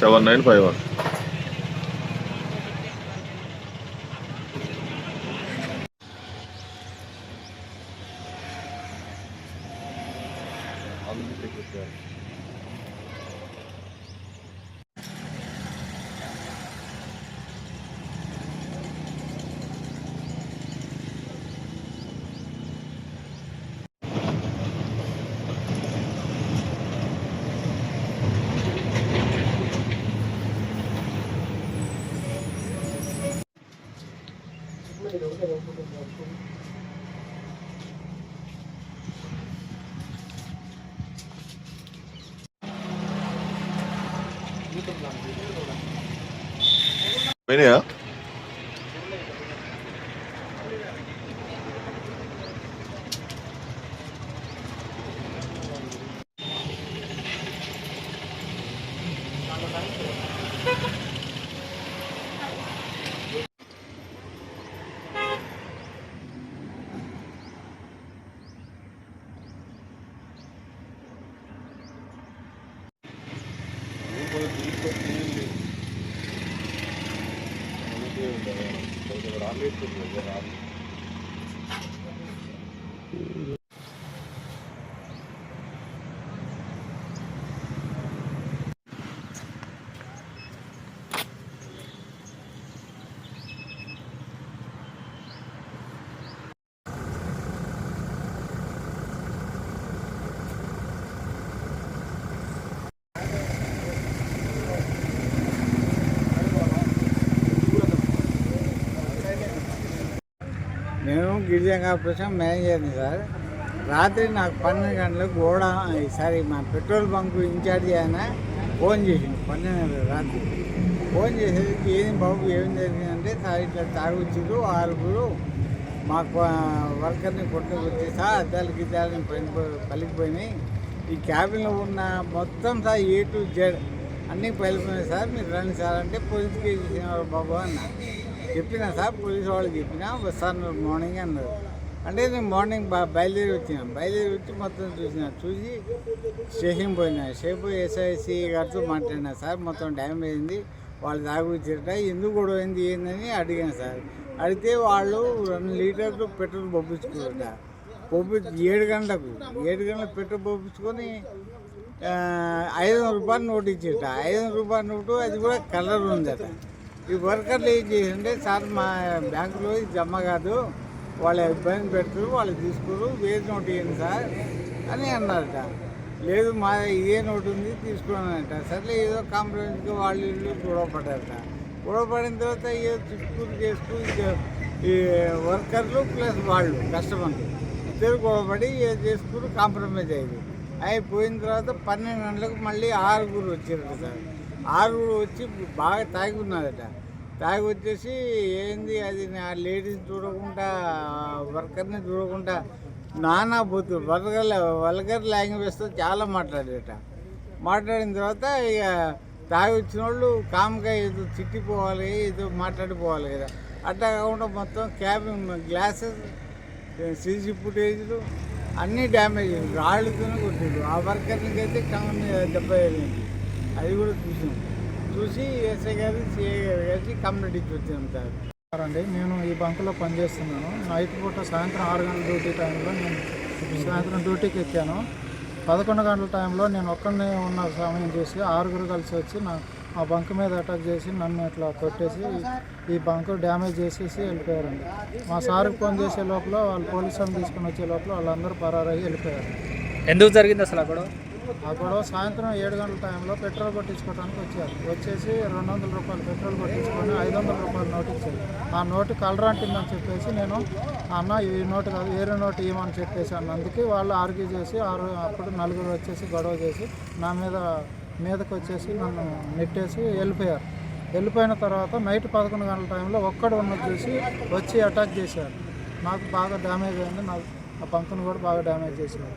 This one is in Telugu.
Seven nine five one. 고 왜냐? నేను గిరిజన కార్పొరేషన్ మేనేజర్ని సార్. రాత్రి నాకు పన్నెండు గంటలకు గోడ ఈసారి మా పెట్రోల్ బంక్ ఇన్ఛార్జి ఆయన ఫోన్ చేసింది పన్నెండు రాత్రి. ఫోన్ చేసేది ఏం బాబు ఏం జరిగిందంటే సార్ ఇట్లా తాగొచ్చారు ఆరుగురు మాకు వర్కర్ని కొట్టుకు వచ్చేసా అద్దాలు గిద్దాలని పని పలికిపోయినాయి ఈ క్యాబిన్లో ఉన్న మొత్తం సార్ ఏ టు జెడ్ అన్నీ పలిపోయినాయి సార్. మీరు రండి సార్ అంటే పోలీస్ కేసు బాబు అన్నారు. చెప్పిన సార్ పోలీస్ వాళ్ళకి చెప్పినా వస్తాను మార్నింగ్ అన్నారు. అంటే నేను మార్నింగ్ బయలుదేరి వచ్చినాను బయలుదేరి వచ్చి మొత్తం చూసిన చూసి స్టేషన్ పోయినా. స్టేషన్ పోయి ఎస్ఐసి గారితో మాట్లాడినా సార్ మొత్తం డ్యామేజ్ అయింది. వాళ్ళు తాగుచ్చిరట ఎందుకు గొడవ అయింది ఏందని అడిగాను సార్. అడిగితే వాళ్ళు రెండు లీటర్లు పెట్రోల్ పంపించుకున్నారట. పంపించి ఏడు గంటలకు ఏడు గంటలకు పెట్రోల్ పంపించుకొని ఐదు వందల రూపాయలు నోటు ఇచ్చేట ఐదు వందల రూపాయల నోటు అది కూడా కలర్ ఉందట. ఈ వర్కర్లు ఏం చేసిండే సార్ మా బ్యాంకులో జమ కాదు వాళ్ళ ఇబ్బంది పెడతారు వాళ్ళు తీసుకోరు వేరే నోటు ఇవ్వండి సార్ అని అన్నారట. లేదు మా ఇదే నోటు ఉంది తీసుకున్నానంట సర్లే ఏదో కాంప్రమైజ్గా వాళ్ళు ఇల్లు గొడవ గొడవపడిన తర్వాత ఏదో చుట్టూరు చేసుకుని ఈ వర్కర్లు ప్లస్ వాళ్ళు కస్టమర్లు ఇద్దరు గొడవపడి ఏదో చేసుకుని కాంప్రమైజ్ అయ్యింది అయిపోయిన తర్వాత పన్నెండు గంటలకు మళ్ళీ ఆరుగురు వచ్చారు సార్. ఆరుగురు వచ్చి బాగా తాగి ఉన్నారట తాగి వచ్చేసి ఏంది అది ఆ లేడీస్ చూడకుండా వర్కర్ని చూడకుండా నానా బుద్ధి వల్గర్ వల్గర్ లాంగ్వేజ్తో చాలా మాట్లాడేట మాట్లాడిన తర్వాత ఇక తాగి వచ్చిన వాళ్ళు కామ్గా ఏదో చిట్టిపోవాలి ఏదో మాట్లాడిపోవాలి కదా. అట్లా కాకుండా మొత్తం క్యాబిన్ గ్లాసెస్ సీసీ ఫుటేజ్లు అన్నీ డ్యామేజ్ అయ్యాయి రాళ్ళతోనే కొట్టిండు ఆ వర్కర్కి అయితే కంపెనీ దెబ్బ తగిలింది. అది కూడా చూసాం చూసి ఎస్ఐ గారు సిఐ గారు కలిసి కంప్లైంట్ ఇచ్చి వచ్చాం సార్. అండి నేను ఈ బంకులో పనిచేస్తున్నాను. నైట్ పూట సాయంత్రం ఆరు గంటల డ్యూటీ టైంలో నేను సాయంత్రం డ్యూటీకి ఎక్కాను. పదకొండు గంటల టైంలో నేను ఒక్కడినే ఉన్న సమయం చూసి ఆరుగురు కలిసి వచ్చి నా ఆ బంక్ మీద అటాక్ చేసి నన్ను ఇట్లా కొట్టేసి ఈ బంకు డ్యామేజ్ చేసేసి వెళ్ళిపోయారండి. మా సార్కి ఫోన్ చేసే లోపల వాళ్ళు పోలీసు వాళ్ళని తీసుకుని వచ్చే లోపల వాళ్ళందరూ పరారయ్యి వెళ్ళిపోయారు. ఎందుకు జరిగింది అసలు అక్కడ ఆ గొడవ సాయంత్రం ఏడు గంటల టైంలో పెట్రోల్ కొట్టించుకోవడానికి వచ్చారు. వచ్చేసి రెండు వందల రూపాయలు పెట్రోల్ కొట్టించుకొని ఐదు వందల రూపాయలు నోటు ఇచ్చారు. ఆ నోటు కలర్ అంటుందని చెప్పేసి నేను అన్న ఈ నోటు కాదు వేరే నోటు ఇవ్వమని చెప్పేసి అన్నందుకు వాళ్ళు ఆర్గ్యూ చేసి ఆరు అప్పుడు నలుగురు వచ్చేసి గొడవ చేసి నా మీద మీదకి వచ్చేసి నన్ను నెట్టేసి వెళ్ళిపోయారు. వెళ్ళిపోయిన తర్వాత నైట్ పదకొండు గంటల టైంలో ఒక్కడు ఉన్నది చూసి వచ్చి అటాక్ చేశారు. నాకు బాగా డ్యామేజ్ అయింది. నాకు ఆ పంకును కూడా బాగా డ్యామేజ్ చేశారు.